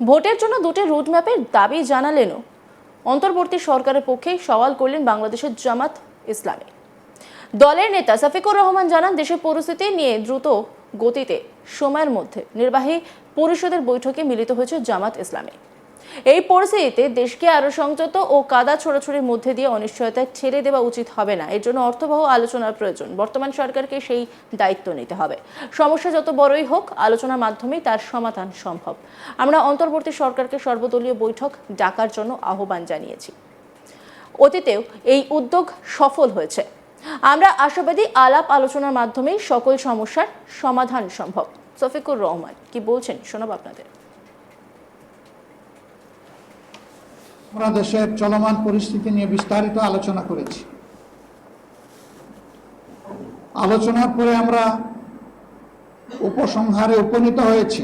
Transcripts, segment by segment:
ভোটের জন্য দুটি রুটম্যাপের দাবি জানালেনও। অন্তর্বর্তী সরকারের পক্ষে সওয়াল করলেন বাংলাদেশের জামাত ইসলামী। দলের নেতা সাফিকুর রহমান জানান, দেশের পরিস্থিতি নিয়ে দ্রুত গতিতে সময়ের মধ্যে নির্বাহী পরিষদের বৈঠকে মিলিত হয়েছে জামাত ইসলামী। এই পরিস্থিতিতে দেশকে আরও সংযত ও কাদা ছোড়াছুড়ির মধ্যে দিয়ে অনিশ্চয়তায় ছেড়ে দেওয়া উচিত হবে না। এর জন্য অর্থবহ আলোচনার প্রয়োজন। বর্তমান সরকারকে সেই দায়িত্ব নিতে হবে। সমস্যা যত বড়ই হোক, আলোচনার মাধ্যমেই তার সমাধান সম্ভব। আমরা অন্তর্বর্তী সরকারকে সর্বদলীয় বৈঠক ডাকার জন্য আহ্বান জানিয়েছি। অতীতেও এই উদ্যোগ সফল হয়েছে। আমরা আশাবাদী আলাপ আলোচনার মাধ্যমেই সকল সমস্যার সমাধান সম্ভব। সফিকুর রহমান, কি বলছেন শোনাব আপনাদের। আমরা দেশের চলমান পরিস্থিতি নিয়ে বিস্তারিত আলোচনা করেছি। আলোচনার পরে আমরা উপসংহারে উপনীত হয়েছি।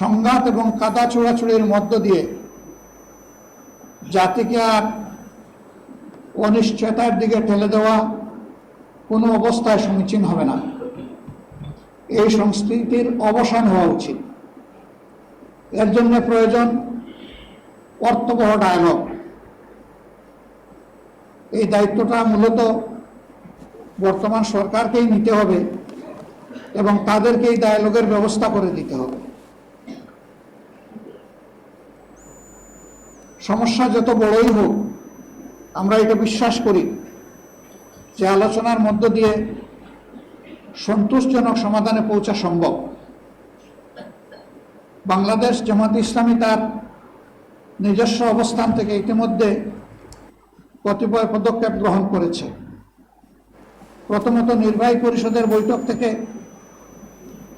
সংঘাত এবং কাদা ছোড়াছুড়ির মধ্য দিয়ে জাতিকে আর অনিশ্চয়তার দিকে ঠেলে দেওয়া কোনো অবস্থায় সমীচীন হবে না। এই সংস্কৃতির অবসান হওয়া উচিত। এর জন্য প্রয়োজন অর্থবহ ডায়লগ এই দায়িত্বটা মূলত বর্তমান সরকারকেই নিতে হবে এবং তাদেরকে এই ডায়ালগের ব্যবস্থা করে দিতে হবে। সমস্যা যত বড়ই হোক, আমরা এটা বিশ্বাস করি যে আলোচনার মধ্য দিয়ে সন্তোষজনক সমাধানে পৌঁছা সম্ভব। বাংলাদেশ জামাত ইসলামী তার নিজস্ব অবস্থান থেকে ইতিমধ্যে কতিপয় পদক্ষেপ গ্রহণ করেছে। প্রথমত নির্বাহী পরিষদের বৈঠক থেকে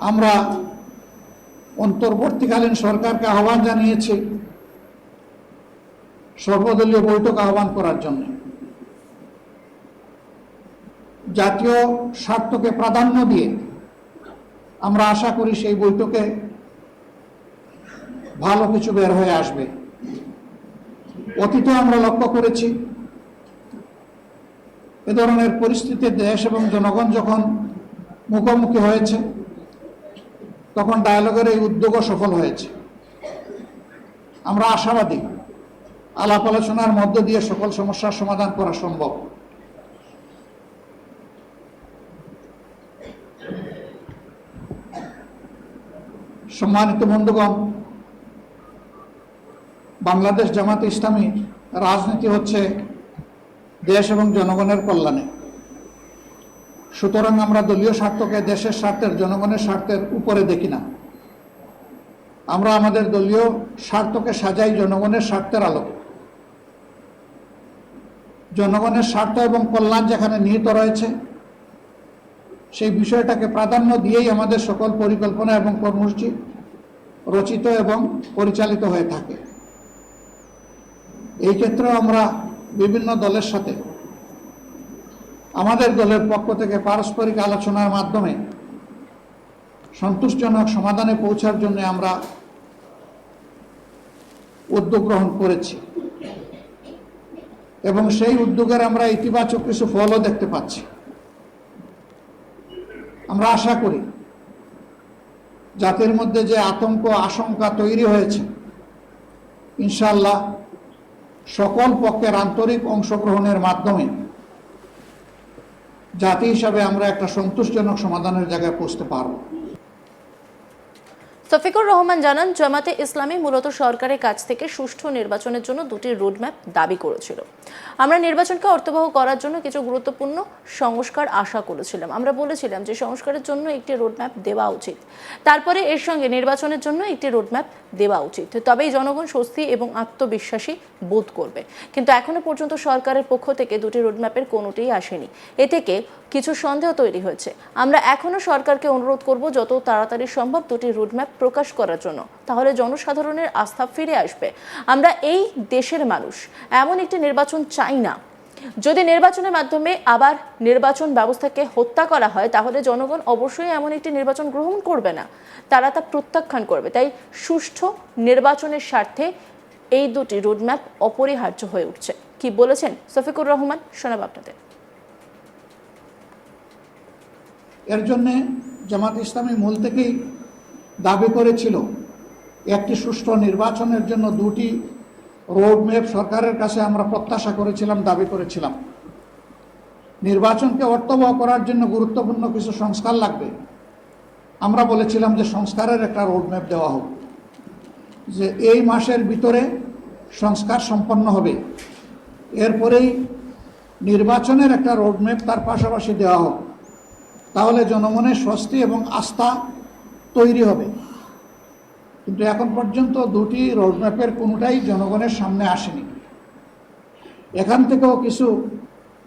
আমরা অন্তর্বর্তীকালীন সরকারকে আহ্বান জানিয়েছি সর্বদলীয় বৈঠক আহ্বান করার জন্য। জাতীয় স্বার্থকে প্রাধান্য দিয়ে আমরা আশা করি সেই বৈঠকে ভালো কিছু বের হয়ে আসবে। অতীতে আমরা লক্ষ্য করেছি, এ ধরনের পরিস্থিতি দেশ এবং জনগণ যখন মুখোমুখি হয়েছে, তখন ডায়ালগের এই উদ্যোগও সফল হয়েছে। আমরা আশাবাদী আলাপ আলোচনার মধ্য দিয়ে সকল সমস্যার সমাধান করা সম্ভব। সম্মানিত বন্ধুগণ বাংলাদেশ জামাত ইসলামী রাজনীতি হচ্ছে দেশ এবং জনগণের কল্যাণে। সুতরাং আমরা দলীয় স্বার্থকে দেশের স্বার্থের, জনগণের স্বার্থের উপরে দেখি না। আমরা আমাদের দলীয় স্বার্থকে সাজাই জনগণের স্বার্থের আলোকে জনগণের স্বার্থ এবং কল্যাণ যেখানে নিহিত রয়েছে, সেই বিষয়টাকে প্রাধান্য দিয়েই আমাদের সকল পরিকল্পনা এবং কর্মসূচি রচিত এবং পরিচালিত হয়ে থাকে। এই ক্ষেত্রে আমরা বিভিন্ন দলের সাথে, আমাদের দলের পক্ষ থেকে পারস্পরিক আলোচনার মাধ্যমে সন্তোষজনক সমাধানে পৌঁছার জন্য আমরা উদ্যোগ গ্রহণ করেছি। এবং সেই উদ্যোগের আমরা ইতিবাচক কিছু ফলও দেখতে পাচ্ছি। আমরা আশা করি জাতির মধ্যে যে আতঙ্ক, আশঙ্কা তৈরি হয়েছে ইনশাল্লাহ সকল পক্ষের আন্তরিক অংশগ্রহণের মাধ্যমে জাতি হিসাবে আমরা একটা সন্তোষজনক সমাধানের জায়গায় পৌঁছতে পারব। সফিকুর রহমান জানান, জামাতে ইসলামী মূলত সরকারের কাছ থেকে সুষ্ঠু নির্বাচনের জন্য দুটি রোডম্যাপ দাবি করেছিল। আমরা নির্বাচনকে অর্থবহ করার জন্য কিছু গুরুত্বপূর্ণ সংস্কার আশা করেছিলাম। আমরা বলেছিলাম যে সংস্কারের জন্য একটি রোডম্যাপ দেওয়া উচিত। তারপরে এর সঙ্গে নির্বাচনের জন্য একটি রোডম্যাপ দেওয়া উচিত। তবেই জনগণ স্বস্তি এবং আত্মবিশ্বাসী বোধ করবে। কিন্তু এখনও পর্যন্ত সরকারের পক্ষ থেকে দুটি রোডম্যাপের কোনোটিই আসেনি। এ থেকে কিছু সন্দেহ তৈরি হয়েছে। আমরা এখনও সরকারকে অনুরোধ করব, যত তাড়াতাড়ি সম্ভব দুটি রোডম্যাপ প্রকাশ করার জন্য, তাহলে জনসাধারণের আস্থা ফিরে আসবে। আমরা এই দেশের মানুষ, এমন একটি নির্বাচন চাই না। যদি নির্বাচনের মাধ্যমে আবার নির্বাচন ব্যবস্থাকে হত্যা করা হয়, তাহলে জনগণ অবশ্যই এমন একটি নির্বাচন গ্রহণ করবে না। তারা তা প্রত্যাখ্যান করবে। তাই সুষ্ঠু নির্বাচনের স্বার্থে এই দুটি রোডম্যাপ অপরিহার্য হয়ে উঠছে। কি বলেছেন সফিকুর রহমান, শোনাব আপনাদের। এর জন্যে জামাত ইসলামী মূল থেকেই দাবি করেছিল একটি সুষ্ঠু নির্বাচনের জন্য দুটি রোডম্যাপ সরকারের কাছে আমরা প্রত্যাশা করেছিলাম, দাবি করেছিলাম। নির্বাচনকে অর্থবহ করার জন্য গুরুত্বপূর্ণ কিছু সংস্কার লাগবে। আমরা বলেছিলাম যে সংস্কারের একটা রোডম্যাপ দেওয়া হোক, যে এই মাসের ভিতরে সংস্কার সম্পন্ন হবে। এরপরেই নির্বাচনের একটা রোডম্যাপ তার পাশাপাশি দেওয়া হোক। তাহলে জনমনের স্বস্তি এবং আস্থা তৈরি হবে। কিন্তু এখন পর্যন্ত দুটি রোডম্যাপের কোনোটাই জনগণের সামনে আসেনি। এখান থেকেও কিছু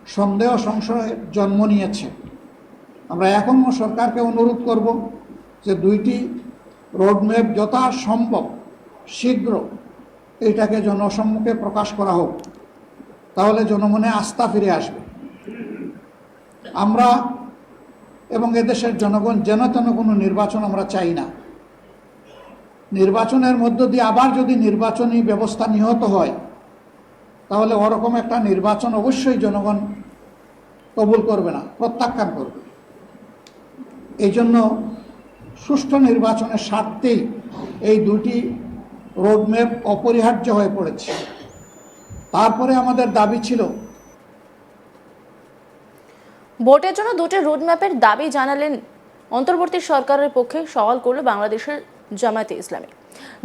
সন্দেহ সংশয়ের জন্ম নিয়েছে। আমরা এখনও সরকারকে অনুরোধ করব যে দুইটি রোডম্যাপ যথা সম্ভব শীঘ্র এটাকে জনসম্মুখে প্রকাশ করা হোক। তাহলে জনমনে আস্থা ফিরে আসবে। আমরা এবং এদেশের জনগণ যেন তেন কোনো নির্বাচন আমরা চাই না। নির্বাচনের মধ্য দিয়ে আবার যদি নির্বাচনী ব্যবস্থা নিহত হয়, তাহলে ওরকম একটা নির্বাচন অবশ্যই জনগণ কবুল করবে না, প্রত্যাখ্যান করবে। এই জন্য সুষ্ঠু নির্বাচনের স্বার্থেই এই দুটি রোডম্যাপ অপরিহার্য হয়ে পড়েছে। তারপরে আমাদের দাবি ছিল ভোটের জন্য দুটি রোডম্যাপের দাবি জানালেন অন্তর্বর্তী সরকারের পক্ষে সওয়াল করল বাংলাদেশের জামায়াতে ইসলামী।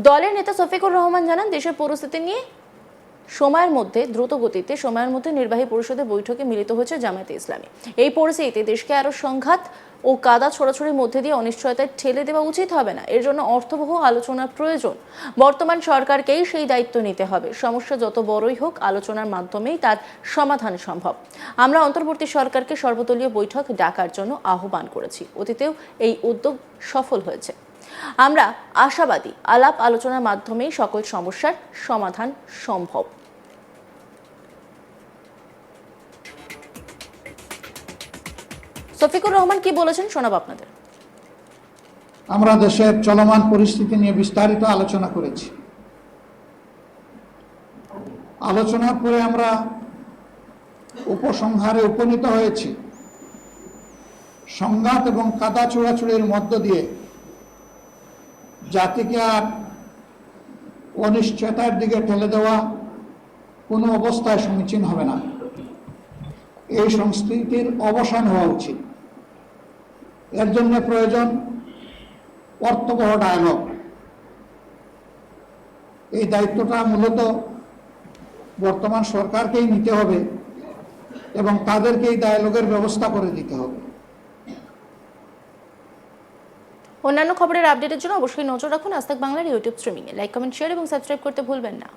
দলের নেতা শফিকুর রহমান জানান, দেশের পরিস্থিতি নিয়ে সময়ের মধ্যে দ্রুত গতিতে সময়ের মধ্যে নির্বাহী পরিষদের বৈঠকে মিলিত হয়েছে জামায়াতে ইসলামী। এই পরিস্থিতিতে দেশকে আরও সংঘাত ও কাদা ছড়াছড়ির মধ্যে দিয়ে অনিশ্চয়তায় ঠেলে দেওয়া উচিত হবে না। এর জন্য অর্থবহ আলোচনার প্রয়োজন। বর্তমান সরকারকেই সেই দায়িত্ব নিতে হবে। সমস্যা যত বড়ই হোক, আলোচনার মাধ্যমেই তার সমাধান সম্ভব। আমরা অন্তর্বর্তী সরকারকে সর্বদলীয় বৈঠক ডাকার জন্য আহ্বান করেছি। অতীতেও এই উদ্যোগ সফল হয়েছে। আমরা আশাবাদী। আলাপ আলোচনার মাধ্যমেই সকল সমস্যার সমাধান সম্ভব। শফিকুর রহমান কি বলেছেন শোনাব আপনাদের। আমরা দেশের চলমান পরিস্থিতি নিয়ে বিস্তারিত আলোচনা করেছি। আলোচনার পরে আমরা উপসংহারে উপনীত হয়েছি। সংঘাত এবং কাদা ছোড়াছুড়ির মধ্য দিয়ে জাতিকে আর অনিশ্চয়তার দিকে ঠেলে দেওয়া কোনো অবস্থায় সমীচীন হবে না। এই সংস্কৃতির অবসান হওয়া উচিত। এর জন্য প্রয়োজন অর্থবহ ডায়লগ। এই দায়িত্বটা মূলত বর্তমান সরকারকেই নিতে হবে এবং তাদেরকে এই ডায়ালগের ব্যবস্থা করে দিতে হবে। অন্যান্য খবরের আপডেটের জন্য অবশ্যই নজর রাখুন আস্তাক বাংলার ইউটিউব স্ট্রিমিংয়ে। লাইক, কমেন্ট, শেয়ার এবং সাবস্ক্রাইব করতে ভুলবেন না।